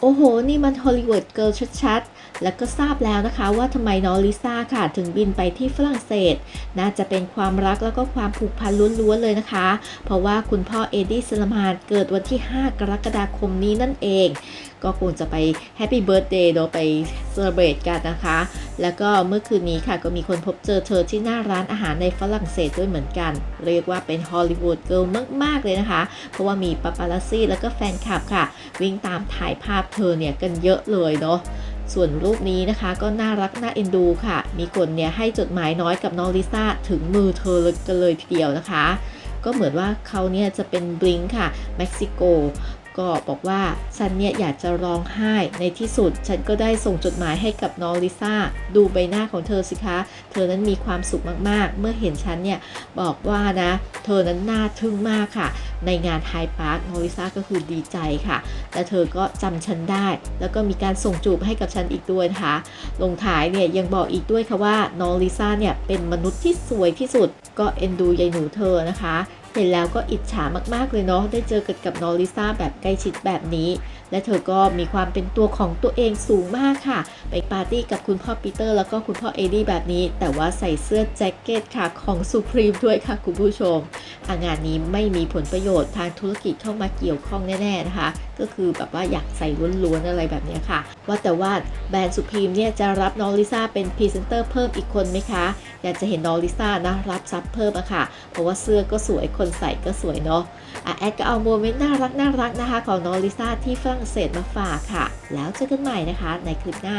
โอ้โห นี่มันฮอลลีวูดเกิร์ลชัดๆ แล้วก็ทราบแล้วนะคะว่าทำไมน้องลิซ่าค่ะ ถึงบินไปที่ฝรั่งเศส น่าจะเป็นความรักแล้วก็ความผูกพันล้วนๆเลยนะคะ เพราะว่าคุณพ่อเอดดี้สลมานเกิดวันที่ 5 กรกฎาคมนี้นั่นเอง ก็คงจะไปแฮปปี้เบิร์ a เดย์โดยไปเซอร์เบรตกันนะคะ แล้วก็เมื่อคืนนี้ค่ะก็มีคนพบเจอเธอที่หน้าร้านอาหารในฝรั่งเศสด้วยเหมือนกัน เรียกว่าเป็นฮอลลีวูดเกิร์ลมาก ๆ เลยนะคะ เพราะว่ามีปาปารัสซี่แล้วก็แฟนคลับค่ะ วิ่งตามถ่ายภาพเธอเนี่ยกันเยอะเลยเนาะส่วนรูปนี้นะคะก็น่ารักน่าเอ็นดูค่ะ มีคนเนี่ยให้จดหมายน้อยกับน้องลิซ่าถึงมือเธอเลยกันเลยทีเดียวนะคะ ก็เหมือนว่าเขาเนี่ยจะเป็นบลิงค่ะเม็กซิโก ก็บอกว่าฉันเนี่ยอยากจะร้องไห้ในที่สุด ฉันก็ได้ส่งจดหมายให้กับน้องลิซ่าดูใบหน้าของเธอสิคะ เธอนั้นมีความสุขมากๆ เมื่อเห็นฉันเนี่ยบอกว่านะ เธอนั้นน่าทึ่งมากค่ะ ในงานไฮพาร์คน้องลิซ่าก็คือดีใจค่ะ และเธอก็จำฉันได้ แล้วก็มีการส่งจูบให้กับฉันอีกด้วยนะคะ ลงท้ายเนี่ยยังบอกอีกด้วยค่ะว่าน้องลิซ่าเนี่ยเป็นมนุษย์ที่สวยที่สุดก็เอ็นดูยายหนูเธอนะคะ เห็นแล้วก็อิจฉามากๆเลยเนาะได้เจอกันกับน้องลิซ่าแบบใกล้ชิดแบบนี้ และเธอก็มีความเป็นตัวของตัวเองสูงมากค่ะ ไปปาร์ตี้กับคุณพ่อปีเตอร์แล้วก็คุณพ่อเอดี้แบบนี้ แต่ว่าใส่เสื้อแจ็คเก็ตค่ะของสุพรีมด้วยค่ะคุณผู้ชมงานนี้ไม่มีผลประโยชน์ทางธุรกิจเข้ามาเกี่ยวข้องแน่ๆนะคะ ก็คือแบบว่าอยากใส่ล้วนๆอะไรแบบนี้ค่ะ ว่าแต่ว่าแบรนด์สุพรีมเนี่ยจะรับน้องลิซ่าเป็นพรีเซนเตอร์เพิ่มอีกคนไหมคะ อยากจะเห็นน้องลิซ่านะรับซับเพิ่มอะค่ะ เพราะว่าเสื้อก็สวยคนใส่ก็สวยเนาะอะแอดก็เอาโมเมนต์น่ารักน่ารักนะคะ ของน้องลิซ่าที่ฝรั่งเศสมาฝากค่ะ แล้วเจอกันใหม่นะคะในคลิปหน้า